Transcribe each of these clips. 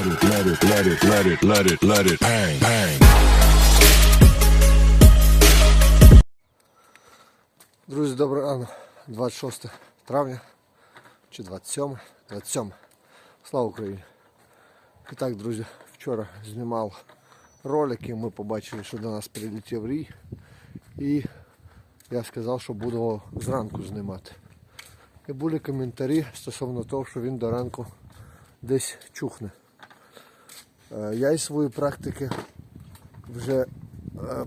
Let it, let it, let it, let it, let it, bang, bang. Друзі, добрий ранок. 26 травня чи 27, 27. Слава Україні. І так, друзі, вчора знімав ролики, ми побачили, що до нас прилетів рій. І я сказав, що буду зранку знімати. І були коментарі стосовно того, що він до ранку десь чухне. Е, Я із своєї практики вже е,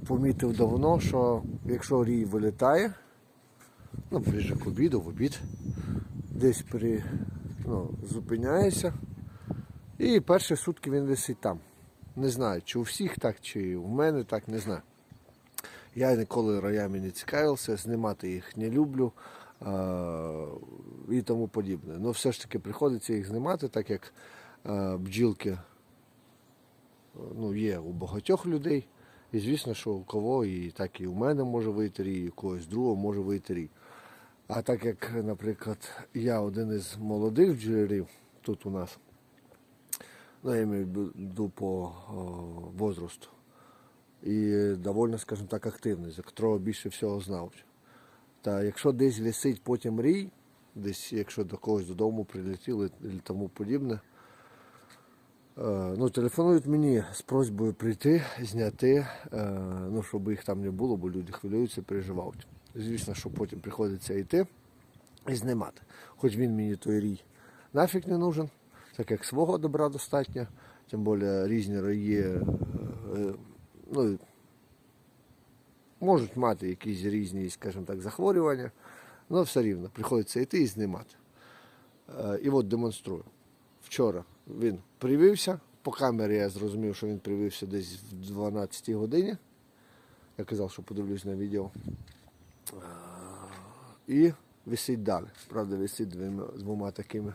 помітив давно, що якщо рій вилітає, ну, ближе к обіду, в обід, десь при, ну, зупиняється. І перші сутки він висить там. Не знаю, чи у всіх так, чи у мене так, не знаю. Я ніколи роями не цікавився, знімати їх не люблю а, і тому подібне. Ну все ж таки приходиться їх знімати, так як а, бджілки ну, є у багатьох людей. І звісно, що у кого і так і у мене може вийти рій, і у когось другого може вийти рій. А так як, наприклад, я один із молодих бджолярів тут у нас, ну я маю виду по о, возрасту, і доволі, скажімо так, активний, за котрого більше всього знав. Та якщо десь висить потім рій, десь якщо до когось додому прилетіли і тому подібне, Ну, телефонують мені з просьбою прийти, зняти, е, ну, щоб їх там не було, бо люди хвилюються, переживають. Звісно, що потім приходиться йти і знімати. Хоч він мені той рій нафіг не нужен, так як свого добра достатньо, тим більше різні рої е, е, ну, можуть мати якісь різні, скажімо так, захворювання, але все рівно приходиться йти і знімати. Е, І от демонструю. Вчора він привився. По камері я зрозумів, що він привився десь в 12 годині. Я казав, що подивлюсь на відео. І висить далі. Правда, висить двома, двома такими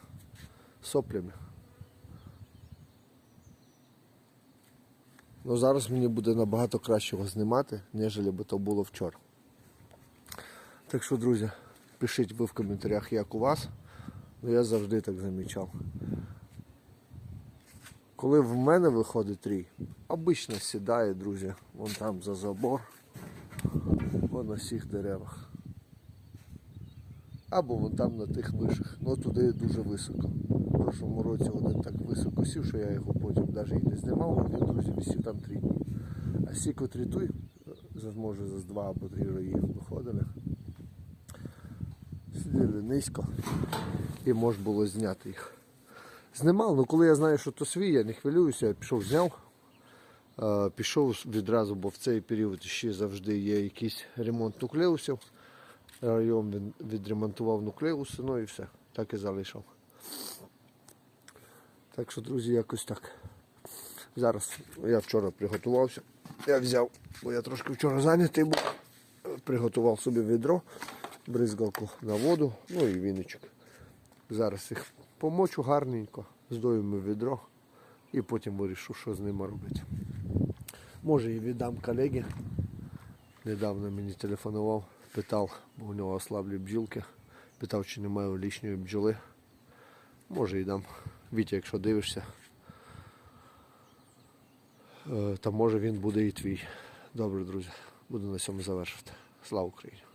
соплями. Ну, зараз мені буде набагато краще його знімати, ніж би то було вчора. Так що, друзі, пишіть ви в коментарях, як у вас. Ну, я завжди так замічав. Коли в мене виходить рій, обично сідає, друзі, вон там за забор, вон на всіх деревах. Або вон там на тих вишах. Ну туди дуже високо. В прошлому році один так високо сів, що я його потім навіть і не знімав, він, друзі, висів там три дні. А всі котрі за- може за два або три рої виходили. Сиділи низько і можна було зняти їх. Знімав, ну коли я знаю, що то свій, я не хвилююся, я пішов, зняв. Пішов відразу, бо в цей період ще завжди є якийсь ремонт нуклеусів. Район він відремонтував нуклеуси, ну і все. Так і залишив. Так що, друзі, якось так. Зараз я вчора приготувався. Я взяв, бо я трошки вчора зайнятий був. Приготував собі відро, бризгалку на воду, ну і віничок. Зараз їх помочу гарненько, здоюємо відро і потім вирішу, що з ними робити. Може і віддам колегі. Недавно мені телефонував, питав, бо у нього ослаблі бджілки. Питав, чи немає лишньої бджоли. Може і дам. Вітя, якщо дивишся, е, то може він буде і твій. Добре, друзі. Буду на цьому завершувати. Слава Україні!